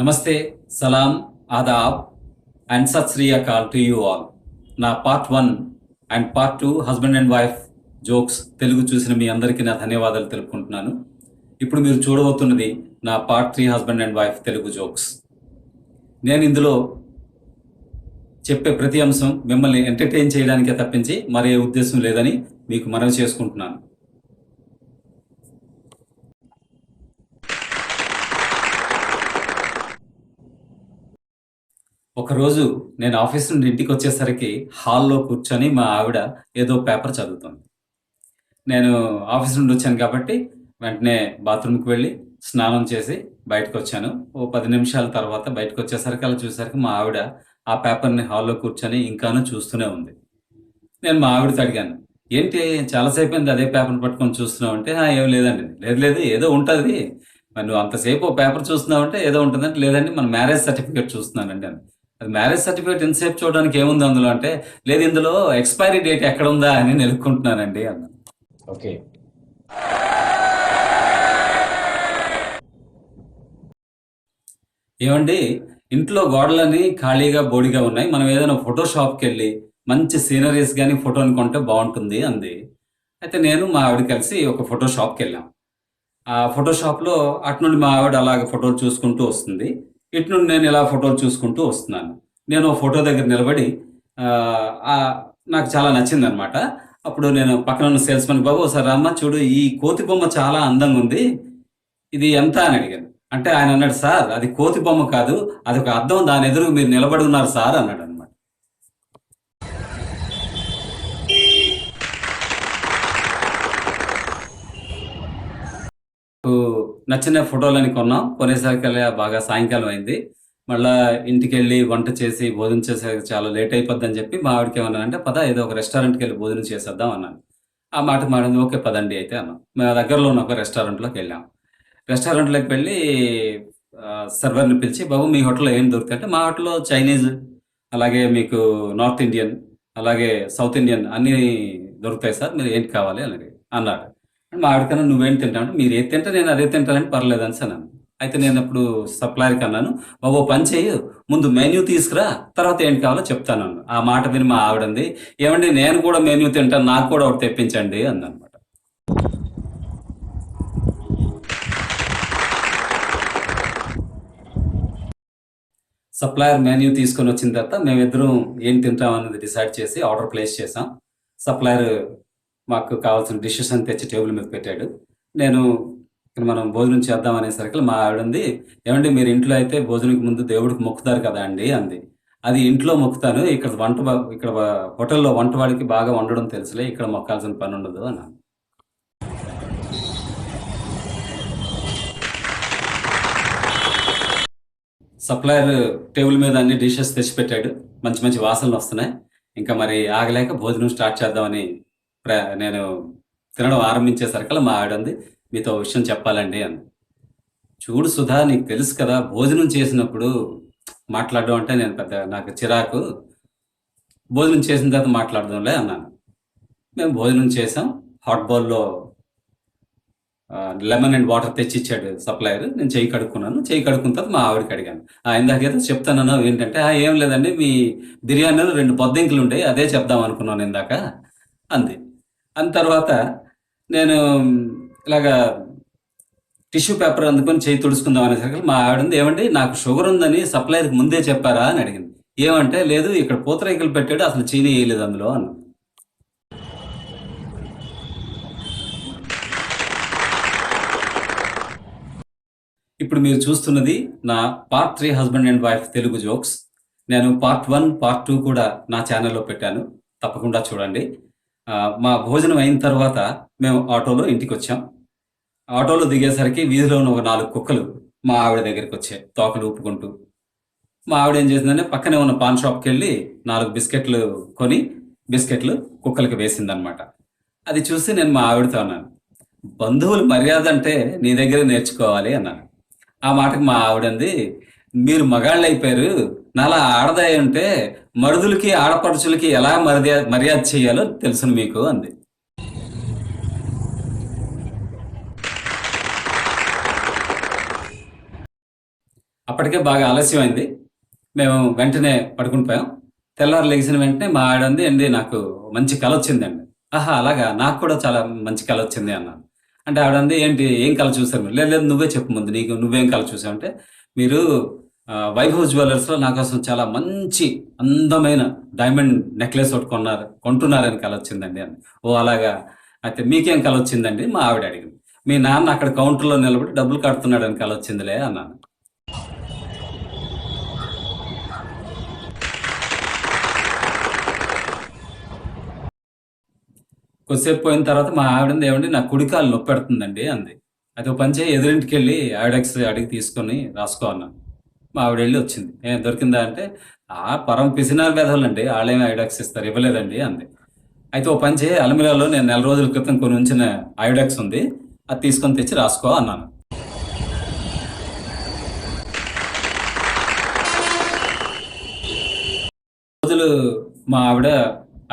నమస్తే సలాం Aadab and Sat Sri Akal to you all. నా part one and part two husband and wife jokes Telugu చూసిన మీ అందరికీ నా ధన్యవాదాలు తెలుపుకుంటున్నాను. ఇప్పుడు మీరు చూడబోతున్నది నా part three husband and wife Telugu jokes. నేను ఇందులో చెప్పే ప్రతి అంశం మిమ్మల్ని ఎంటర్టైన్ చేయడానికే తప్పించి మరే ఉద్దేశం లేదని మీకు మనవి చేసుకుంటున్నాను. ఒకరోజు నేను ఆఫీస్ నుండి ఇంటికి వచ్చేసరికి హాల్లో కూర్చొని మా ఆవిడ ఏదో పేపర్ చదువుతుంది. నేను ఆఫీస్ నుండి వచ్చాను కాబట్టి వెంటనే బాత్రూమ్కి వెళ్ళి స్నానం చేసి బయటకు వచ్చాను ఓ పది నిమిషాల తర్వాత బయటకు వచ్చేసరికి అలా చూసేసరికి మా ఆవిడ ఆ పేపర్ని హాల్లో కూర్చొని ఇంకానూ చూస్తూనే ఉంది. నేను మా ఆవిడతో అడిగాను ఏంటి చాలాసేపు అయింది అదే పేపర్ని పట్టుకొని చూస్తున్నావు అంటే ఏం లేదండి. లేదు లేదు ఏదో ఉంటుంది. మరి నువ్వు అంతసేపు ఓ పేపర్ చూస్తున్నావు అంటే ఏదో ఉంటుందంటే లేదండి మన మ్యారేజ్ సర్టిఫికేట్ చూస్తున్నానండి అని. అది మ్యారేజ్ సర్టిఫికేట్ ఎంతసేపు చూడడానికి ఏముంది అందులో అంటే లేదు ఇందులో ఎక్స్పైరీ డేట్ ఎక్కడ ఉందా అని నెలుక్కుంటున్నానండి అన్న. ఓకే. ఏమండి ఇంట్లో గోడలని ఖాళీగా బోడిగా ఉన్నాయి. మనం ఏదైనా ఫోటో షాప్కి వెళ్ళి మంచి సీనరీస్ కానీ ఫోటోని కొంటే బాగుంటుంది అంది. అయితే నేను మా ఆవిడ కలిసి ఒక ఫోటో షాప్కి వెళ్ళాం ఆ ఫోటో షాప్లో అటు నుండి మా ఆవిడ అలాగ ఫోటోలు చూసుకుంటూ వస్తుంది. ఇటు నుండి నేను ఇలా ఫోటోలు చూసుకుంటూ వస్తున్నాను. నేను ఓ ఫోటో దగ్గర నిలబడి నాకు చాలా నచ్చింది అనమాట అప్పుడు నేను పక్కన ఉన్న సేల్స్ బాబు ఒకసారి అమ్మ చూడు ఈ కోతి బొమ్మ చాలా అందంగా ఉంది. ఇది ఎంత? అని అడిగాను. అంటే ఆయన అన్నాడు సార్ అది కోతి బొమ్మ కాదు అది ఒక అర్థం దాని ఎదురు మీరు నిలబడి ఉన్నారు సార్ అన్నాడు అనమాట నచ్చిన ఫోటోలని కొన్నాం. కొనేసరికి బాగా సాయంకాలం అయింది. మళ్ళా ఇంటికి వెళ్ళి వంట చేసి భోజనం చేసేసరికి చాలా లేట్ అయిపోద్దని చెప్పి మా ఆవిడకి ఏమన్నా అంటే పద ఏదో ఒక రెస్టారెంట్కి వెళ్ళి భోజనం చేసేద్దాం అన్నాను. ఆ మాట మాడింది ఓకే పదండి అయితే అన్నాం. మేము దగ్గరలో ఉన్న ఒక రెస్టారెంట్లోకి వెళ్ళాం. రెస్టారెంట్లోకి వెళ్ళి సర్వర్ని పిలిచి బాబు మీ హోటల్లో ఏం దొరుకుతాయి? అంటే మా హోటల్లో చైనీస్ అలాగే మీకు నార్త్ ఇండియన్ అలాగే సౌత్ ఇండియన్ అన్నీ దొరుకుతాయి సార్ మీరు ఏంటి కావాలి అని అన్నాడు అన్నాడు మా ఆవిడకన్నా నువ్వేం తింటావు? మీరు ఏది తింటే నేను అదే తింటానని పర్లేదు అని అన్నాను అయితే నేను అప్పుడు సప్లయర్కి అన్నాను బాబు ఓ పని చేయు ముందు మెన్యూ తీసుకురా. తర్వాత ఏంటి కావాలో చెప్తాను ఆ మాట విని మా ఆవిడంది ఏమండి నేను కూడా మెన్యూ తింటాను నాకు కూడా ఒకటి తెప్పించండి అందనమాట సప్లయర్ మెన్యూ తీసుకొని వచ్చిన తర్వాత మేమిద్దరం ఏం తింటాం అనేది డిసైడ్ చేసి ఆర్డర్ ప్లేస్ చేసాం సప్లయర్ మాకు కావాల్సిన డిషెస్ అని తెచ్చి టేబుల్ మీద పెట్టాడు. నేను ఇక్కడ మనం భోజనం చేద్దాం అనేసరికి మా ఆవిడంది ఏమండి మీరు ఇంట్లో అయితే భోజనంకి ముందు దేవుడికి మొక్కుతారు కదా అండి అంది. అది ఇంట్లో మొక్కుతాను ఇక్కడ వంట ఇక్కడ హోటల్లో హోటల్లో వంటవాడికి బాగా వండడం తెలుసులే ఇక్కడ మొక్కాల్సిన పని ఉండదు అన్నాను. సప్లయర్ టేబుల్ మీద అన్ని డిషెస్ తెచ్చి పెట్టాడు మంచి మంచి వాసనలు వస్తున్నాయి. ఇంకా మరి ఆగలేక భోజనం స్టార్ట్ చేద్దామని నేను తినడం ఆరంభించేసరికల్లా మా ఆవిడ ఉంది మీతో విషయం చెప్పాలండి అని చూడు సుధా నీకు తెలుసు కదా భోజనం చేసినప్పుడు మాట్లాడడం అంటే నేను పెద్ద నాకు చిరాకు. భోజనం చేసిన తర్వాత మాట్లాడదాంలే అన్నాను. మేము భోజనం చేసాం. హాట్ బౌల్లో లెమన్ అండ్ వాటర్ తెచ్చి ఇచ్చాడు సప్లయర్. నేను చేయి కడుక్కున్నాను. చేయి కడుక్కున్న తర్వాత మా ఆవిడకి అడిగాను. "ఆ, ఇందాక ఏదో చెప్తాను ఏంటంటే ఏం లేదండి మీ బిర్యానీలో రెండు పొద్దింకులు ఉంటాయి అదే చెప్దాం అనుకున్నాను ఇందాక అంది. అని తర్వాత నేను ఇలాగా టిష్యూ పేపర్ అందుకొని చేయి తుడుచుకుందాం అనేసరికి మా ఆవిడ ఉంది, ఏమండి నాకు షుగర్ ఉందని సప్లైర్కి ముందే చెప్పారా? అని అడిగింది. ఏమంటే లేదు ఇక్కడ పూతరేకులు పెట్టాడు అసలు చీనీ వేయలేదు అందులో అన్న. ఇప్పుడు మీరు చూస్తున్నది నా part three husband and wife Telugu jokes. నేను పార్ట్ వన్ పార్ట్ టూ కూడా నా ఛానల్లో పెట్టాను. తప్పకుండా చూడండి. మా భోజనం అయిన తర్వాత మేము ఆటోలో ఇంటికి వచ్చాం ఆటోలో దిగేసరికి వీధిలో ఉన్న ఒక నాలుగు కుక్కలు మా ఆవిడ దగ్గరికి వచ్చాయి తోకలు ఊపుకుంటూ. మా ఆవిడ ఏం చేసిందంటే పక్కనే ఉన్న పాన్ షాప్కి వెళ్ళి నాలుగు బిస్కెట్లు కొని బిస్కెట్లు కుక్కలకి వేసిందనమాట. అది చూసి నేను మా ఆవిడతో అన్నాను బంధువులు మర్యాద అంటే నీ దగ్గరే నేర్చుకోవాలి అన్నాను. ఆ మాటకు మా ఆవిడంది మీరు మగాళ్ళు అయిపోయారు నాలా ఆడదాయి ఉంటే మరుదులకి ఆడపడుచులకి ఎలా మర్యాద మర్యాద చేయాలో తెలుసును మీకు అంది. అప్పటికే బాగా ఆలస్యమైంది. మేము వెంటనే పడుకుని పోయాం. తెల్లారు లెగిసిన వెంటనే మా ఆడంది అండి నాకు మంచి కల వచ్చిందండి ఆహా అలాగా? నాకు కూడా చాలా మంచి కల వచ్చింది అన్నాను. అంటే ఆవిడంది ఏంటి ఏం కళ చూసారు లేదు లేదు నువ్వే చెప్పు ముందు నీకు నువ్వేం కళ చూసావు? అంటే మీరు వైభవ్ జ్యువెలర్స్లో నా కోసం చాలా మంచి అందమైన డైమండ్ నెక్లెస్ ఒకటి కొన్నారు కొంటున్నారని కళ వచ్చిందండి అని. ఓ అలాగా. అయితే మీకేం కళ వచ్చిందండి మా ఆవిడ అడిగింది. మీ నాన్న అక్కడ కౌంటర్లో నిలబడి డబ్బులు కడుతున్నాడని కళ వచ్చిందిలే అన్నాను. కొద్దిసేపు పోయిన తర్వాత మా ఆవిడంది ఏమండి? నా కుడికాలు నొప్పి పెడుతుందండి అంది. అది ఒక పని చేయి ఎదురింటికి వెళ్ళి ఆవిడెక్స్ అడిగి తీసుకొని రాసుకో అన్నాను మా ఆవిడ వెళ్ళి వచ్చింది. ఏం దొరికిందా? అంటే ఆ పరం పిసినారు వేధాలండి వాళ్ళేమి ఐడాక్స్ ఇస్తారు ఇవ్వలేదండి అంది. అయితే ఓ పని చేయి అలమిరాలో నేను నెల రోజుల క్రితం కొన్ని ఉంచిన ఐడాక్స్ ఉంది అది తీసుకొని తెచ్చి రాసుకో అన్నాను. రోజులు మా ఆవిడ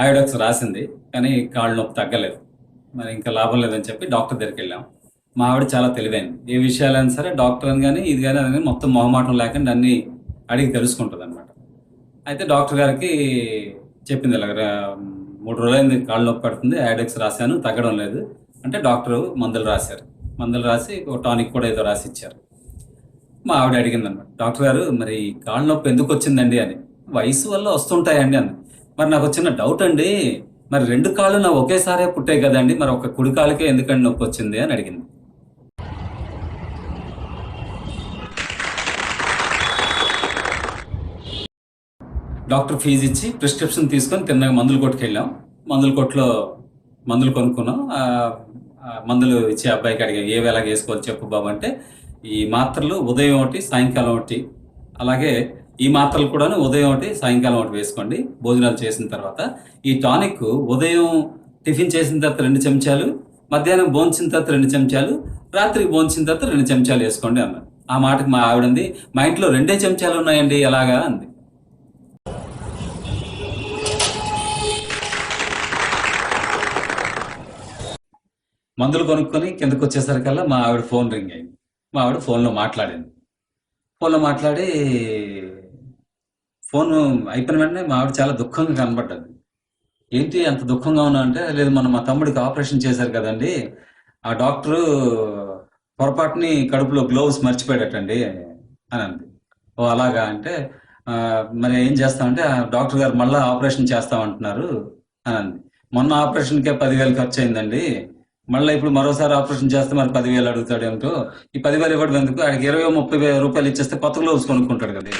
ఐడాక్స్ రాసింది కానీ కాళ్ళు నొప్పి తగ్గలేదు. మరి ఇంకా లాభం లేదని చెప్పి డాక్టర్ దగ్గరికి వెళ్ళాం. మా ఆవిడ చాలా తెలివైంది. ఏ విషయాలైనా సరే డాక్టర్ అని కానీ ఇది కానీ అది కానీ మొత్తం మొహమాటం లేకుండా అన్ని అడిగి తెలుసుకుంటుంది అనమాట అయితే డాక్టర్ గారికి చెప్పింది ఇలా మూడు రోజులైంది కాళ్ళు నొప్పి పడుతుంది యాడెక్స్ రాశాను తగ్గడం లేదు. అంటే డాక్టర్ మందులు రాశారు. మందులు రాసి ఒక టానిక్ కూడా ఏదో రాసి ఇచ్చారు మా ఆవిడ అడిగింది అనమాట డాక్టర్ గారు మరి కాళ్ళ నొప్పి ఎందుకు వచ్చిందండి? అని. వయసు వల్ల వస్తుంటాయండి అని మరి నాకు వచ్చిన డౌట్ అండి. మరి రెండు కాళ్ళు నా ఒకేసారే పుట్టాయి కదండి. మరి ఒక కుడి కాలుకే ఎందుకండి నొప్పి వచ్చింది? అని అడిగింది. డాక్టర్ ఫీజు ఇచ్చి ప్రిస్క్రిప్షన్ తీసుకొని తిన్నగా మందుల కొట్టుకెళ్ళాం మందుల కొట్లో మందులు కొనుక్కున్నాం. మందులు ఇచ్చే అబ్బాయికి అడిగాం ఏవి ఎలాగ వేసుకోవాలి చెప్పు బాబు? అంటే ఈ మాత్రలు ఉదయం ఒకటి సాయంకాలం ఒకటి. అలాగే ఈ మాత్రలు కూడా ఉదయం ఒకటి సాయంకాలం ఒకటి వేసుకోండి. భోజనాలు చేసిన తర్వాత ఈ టానిక్ ఉదయం టిఫిన్ చేసిన తర్వాత రెండు చెంచాలు మధ్యాహ్నం భోంచిన తర్వాత రెండు చెంచాలు రాత్రికి భోంచిన తర్వాత రెండు చెంచాలు వేసుకోండి అన్నారు. ఆ మాటకు మా ఆవిడంది మా ఇంట్లో రెండే చెంచాలు ఉన్నాయండి ఎలాగా? అంది. మందులు కొనుక్కొని కిందకు వచ్చేసరికల్లా మా ఆవిడ ఫోన్ రింగ్ అయింది. మా ఆవిడ ఫోన్లో మాట్లాడింది. ఫోన్లో మాట్లాడి ఫోన్ అయిపోయిన వెంటనే మా ఆవిడ చాలా దుఃఖంగా కనబడ్డది. ఏంటి అంత దుఃఖంగా ఉన్నా అంటే లేదు మన మా తమ్ముడికి ఆపరేషన్ చేశారు కదండి. ఆ డాక్టరు పొరపాటుని కడుపులో గ్లోవ్స్ మర్చిపోయాడటండి అని అంది. ఓ అలాగా అంటే మరి ఏం చేస్తామంటే ఆ డాక్టర్ గారు మళ్ళీ ఆపరేషన్ చేస్తామంటున్నారు అని అంది. మొన్న ఆపరేషన్కే పదివేలు ఖర్చు అయిందండి మళ్ళీ ఇప్పుడు మరోసారి ఆపరేషన్ చేస్తే మరి పదివేలు అడుగుతాడు ఏమిటో ఈ పదివేలు ఇవ్వడం ఎందుకు? ఆయనకి ఇరవై ముప్పై రూపాయలు ఇచ్చేస్తే కొత్త గ్లోవ్స్ కొనుక్కుంటాడు కదా.